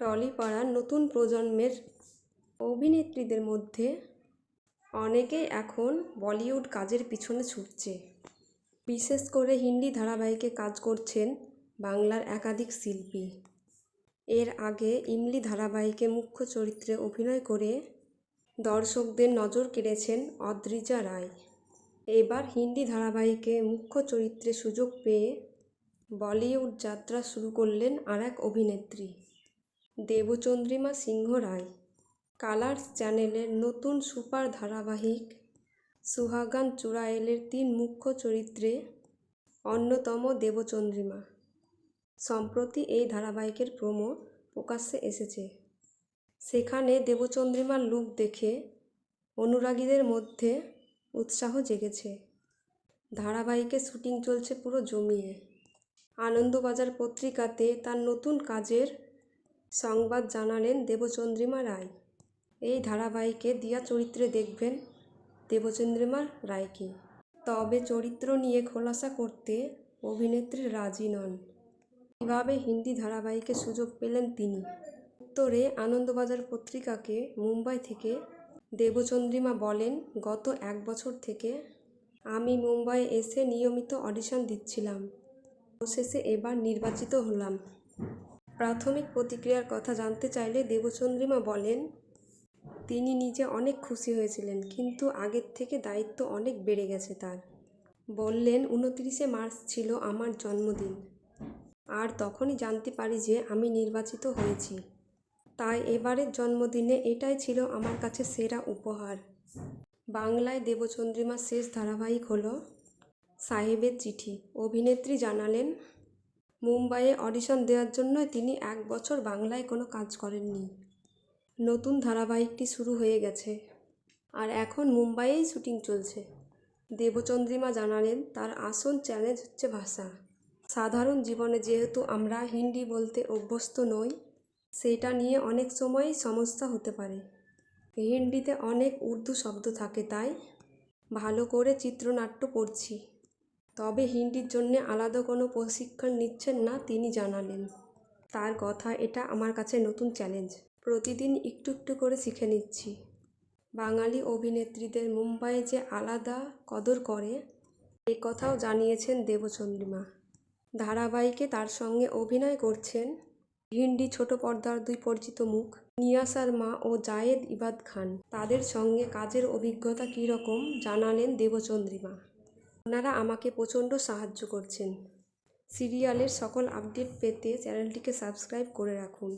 টলিপাড়ার নতুন প্রজন্মের অভিনেত্রীদের মধ্যে অনেকেই এখন বলিউড কাজের পিছনে ছুটছে। বিশেষ করে হিন্দি ধারাবাহিকে কাজ করছেন বাংলার একাধিক শিল্পী। এর আগে ইমলি ধারাবাহিকে মুখ্য চরিত্রে অভিনয় করে দর্শকদের নজর কেড়েছেন অদ্রিজা রায়। এবার হিন্দি ধারাবাহিকে মুখ্য চরিত্রে সুযোগ পেয়ে বলিউড যাত্রা শুরু করলেন আর এক অভিনেত্রী। দেবচন্দ্রিমা সিংহ রায়। কালার্স চ্যানেলের নতুন সুপার ধারাবাহিক সুহাগান চুড়ায়েলের তিন মুখ্য চরিত্রে অন্যতম দেবচন্দ্রিমা। সম্প্রতি এই ধারাবাহিকের প্রোমো প্রকাশ্যে এসেছে। সেখানে দেবচন্দ্রিমার লুক দেখে অনুরাগীদের মধ্যে উৎসাহ জেগেছে। ধারাবাহিকের শুটিং চলছে পুরো জমিয়ে। আনন্দবাজার পত্রিকাতে তার নতুন কাজের সংবাদ জানালেন দেবচন্দ্রিমা রায়। এই ধারাবাহিকে দিয়া চরিত্রে দেখবেন দেবচন্দ্রিমা রায়কে। তবে চরিত্র নিয়ে খোলাসা করতে অভিনেত্রী রাজি নন। কীভাবে হিন্দি ধারাবাহিকে সুযোগ পেলেন তিনি। উত্তরে আনন্দবাজার পত্রিকাকে মুম্বাই থেকে দেবচন্দ্রিমা বলেন, গত এক বছর থেকে আমি মুম্বাই এসে নিয়মিত অডিশন দিচ্ছিলাম। অবশেষে এবার নির্বাচিত হলাম। প্রাথমিক প্রতিক্রিয়ার কথা জানতে চাইলে দেবচন্দ্রিমা বলেন, তিনি নিজে অনেক খুশি হয়েছিলেন, কিন্তু আগের থেকে দায়িত্ব অনেক বেড়ে গেছে তার। বললেন, উনত্রিশে মার্চ ছিল আমার জন্মদিন। আর তখনই জানতে পারি যে আমি নির্বাচিত হয়েছি। তাই এবারের জন্মদিনে এটাই ছিল আমার কাছে সেরা উপহার। বাংলায় দেবচন্দ্রিমার শেষ ধারাবাহিক হল সাহেবের চিঠি। অভিনেত্রী জানালেন মুম্বাইয়ে অডিশন দেওয়ার জন্য তিনি এক বছর বাংলায় কোনো কাজ করেননি। নতুন ধারাবাহিকটি শুরু হয়ে গেছে। আর এখন মুম্বাইয়েই শুটিং চলছে। দেবচন্দ্রিমা জানালেন, তার আসল চ্যালেঞ্জ হচ্ছে ভাষা। সাধারণ জীবনে যেহেতু আমরা হিন্দি বলতে অভ্যস্ত নই, সেটা নিয়ে অনেক সময়ই সমস্যা হতে পারে। হিন্দিতে অনেক উর্দু শব্দ থাকে, তাই ভালো করে চিত্রনাট্য পড়ছি। তবে হিন্দির জন্যে আলাদা কোনো প্রশিক্ষণ নিচ্ছেন না তিনি জানালেন। তার কথা, এটা আমার কাছে নতুন চ্যালেঞ্জ। প্রতিদিন একটু একটু করে শিখে নিচ্ছি। বাঙালি অভিনেত্রীদের মুম্বাইয়ে যে আলাদা কদর করে, এ কথাও জানিয়েছেন দেবচন্দ্রিমা। ধারাবাহিকে তার সঙ্গে অভিনয় করছেন হিন্দি ছোট পর্দার দুই পরিচিত মুখ নিয়াসার মা ও জায়েদ ইবাদ খান। তাদের সঙ্গে কাজের অভিজ্ঞতা কী রকম জানালেন দেবচন্দ্রিমা। ওনারা আমাকে প্রচণ্ড সাহায্য করছেন। সিরিয়ালের সকল আপডেট পেতে চ্যানেলটিকে সাবস্ক্রাইব করে রাখুন।